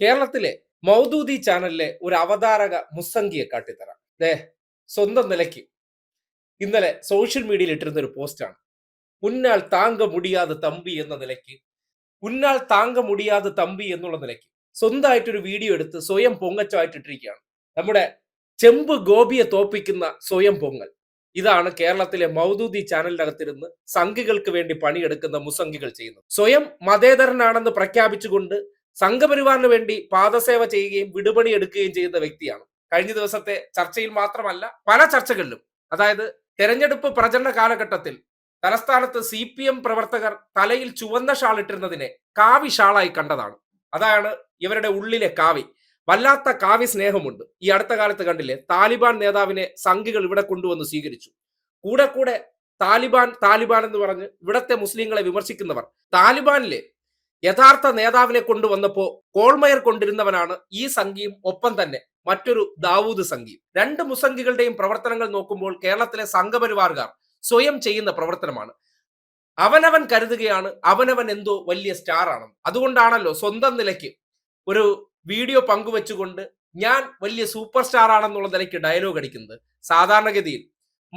കേരളത്തിലെ മൗദൂദി ചാനലിലെ ഒരു അവതാരക മുസംഗിയെ കാട്ടിത്തരാം. ദേ സ്വന്തം നിലയ്ക്ക്. ഇന്നലെ സോഷ്യൽ മീഡിയയിൽ ഇട്ടിരുന്ന ഒരു പോസ്റ്റാണ് ഉന്നാൽ താങ്ക മുടിയാതെ തമ്പി എന്ന നിലയ്ക്ക്. ഉന്നാൽ താങ്ക മുടിയാതെ തമ്പി എന്നുള്ള നിലയ്ക്ക്. സ്വന്തമായിട്ടൊരു വീഡിയോ എടുത്ത് സ്വയം പൊങ്ങച്ചമായിട്ട് ഇട്ടിരിക്കുകയാണ്. നമ്മുടെ ചെമ്പ് ഗോപിയെ തോപ്പിക്കുന്ന സ്വയം പൊങ്ങൽ. ഇതാണ് കേരളത്തിലെ മൗദൂദി ചാനലിനകത്തിരുന്ന് സംഘികൾക്ക് വേണ്ടി പണിയെടുക്കുന്ന മുസംഗികൾ ചെയ്യുന്നത്. സ്വയം മതേതരനാണെന്ന് പ്രഖ്യാപിച്ചുകൊണ്ട് സംഘപരിവാറിന് വേണ്ടി പാദസേവ ചെയ്യുകയും വിടുപണി എടുക്കുകയും ചെയ്യുന്ന വ്യക്തിയാണ്. കഴിഞ്ഞ ദിവസത്തെ ചർച്ചയിൽ മാത്രമല്ല പല ചർച്ചകളിലും അതായത് തെരഞ്ഞെടുപ്പ് പ്രചരണ കാലഘട്ടത്തിൽ തലസ്ഥാനത്ത് സി പി എം പ്രവർത്തകർ തലയിൽ ചുവന്ന ഷാൾ ഇട്ടിരുന്നതിനെ കാവി ഷാളായി കണ്ടതാണ്. അതാണ് ഇവരുടെ ഉള്ളിലെ കാവി. വല്ലാത്ത കാവി സ്നേഹമുണ്ട്. ഈ അടുത്ത കാലത്ത് കണ്ടില്ലേ താലിബാൻ നേതാവിനെ സംഘികൾ ഇവിടെ കൊണ്ടുവന്ന് സ്വീകരിച്ചു. കൂടെ കൂടെ താലിബാൻ താലിബാൻ എന്ന് പറഞ്ഞ് ഇവിടത്തെ മുസ്ലിങ്ങളെ വിമർശിക്കുന്നവർ താലിബാനിലെ യഥാർത്ഥ നേതാവിനെ കൊണ്ടുവന്നപ്പോ കോൾമയർ കൊണ്ടിരുന്നവനാണ് ഈ സംഘിയും ഒപ്പം തന്നെ മറ്റൊരു ദാവൂദ് സംഘിയും. രണ്ട് മുസംഘികളുടെയും പ്രവർത്തനങ്ങൾ നോക്കുമ്പോൾ കേരളത്തിലെ സംഘപരിവാറുകാർ സ്വയം ചെയ്യുന്ന പ്രവർത്തനമാണ്. അവനവൻ കരുതുകയാണ് അവനവൻ എന്തോ വലിയ സ്റ്റാർ ആണെന്ന്. അതുകൊണ്ടാണല്ലോ സ്വന്തം നിലയ്ക്ക് ഒരു വീഡിയോ പങ്കുവെച്ചുകൊണ്ട് ഞാൻ വലിയ സൂപ്പർ സ്റ്റാർ ആണെന്നുള്ള നിലയ്ക്ക് ഡയലോഗ് അടിക്കുന്നത്. സാധാരണഗതിയിൽ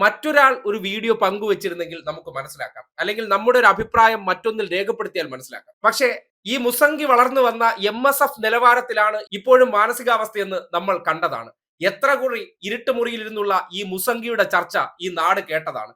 മറ്റൊരാൾ ഒരു വീഡിയോ പങ്കുവച്ചിരുന്നെങ്കിൽ നമുക്ക് മനസ്സിലാക്കാം. അല്ലെങ്കിൽ നമ്മുടെ ഒരു അഭിപ്രായം മറ്റൊന്നിൽ രേഖപ്പെടുത്തിയാൽ മനസ്സിലാക്കാം. പക്ഷേ ഈ മുസംഗി വളർന്നു വന്ന എം എസ് എഫ് നിലവാരത്തിലാണ് ഇപ്പോഴും മാനസികാവസ്ഥയെന്ന് നമ്മൾ കണ്ടതാണ്. എത്ര കുറി ഇരുട്ട് മുറിയിലിരുന്നുള്ള ഈ മുസംഗിയുടെ ചർച്ച ഈ നാട് കേട്ടതാണ്.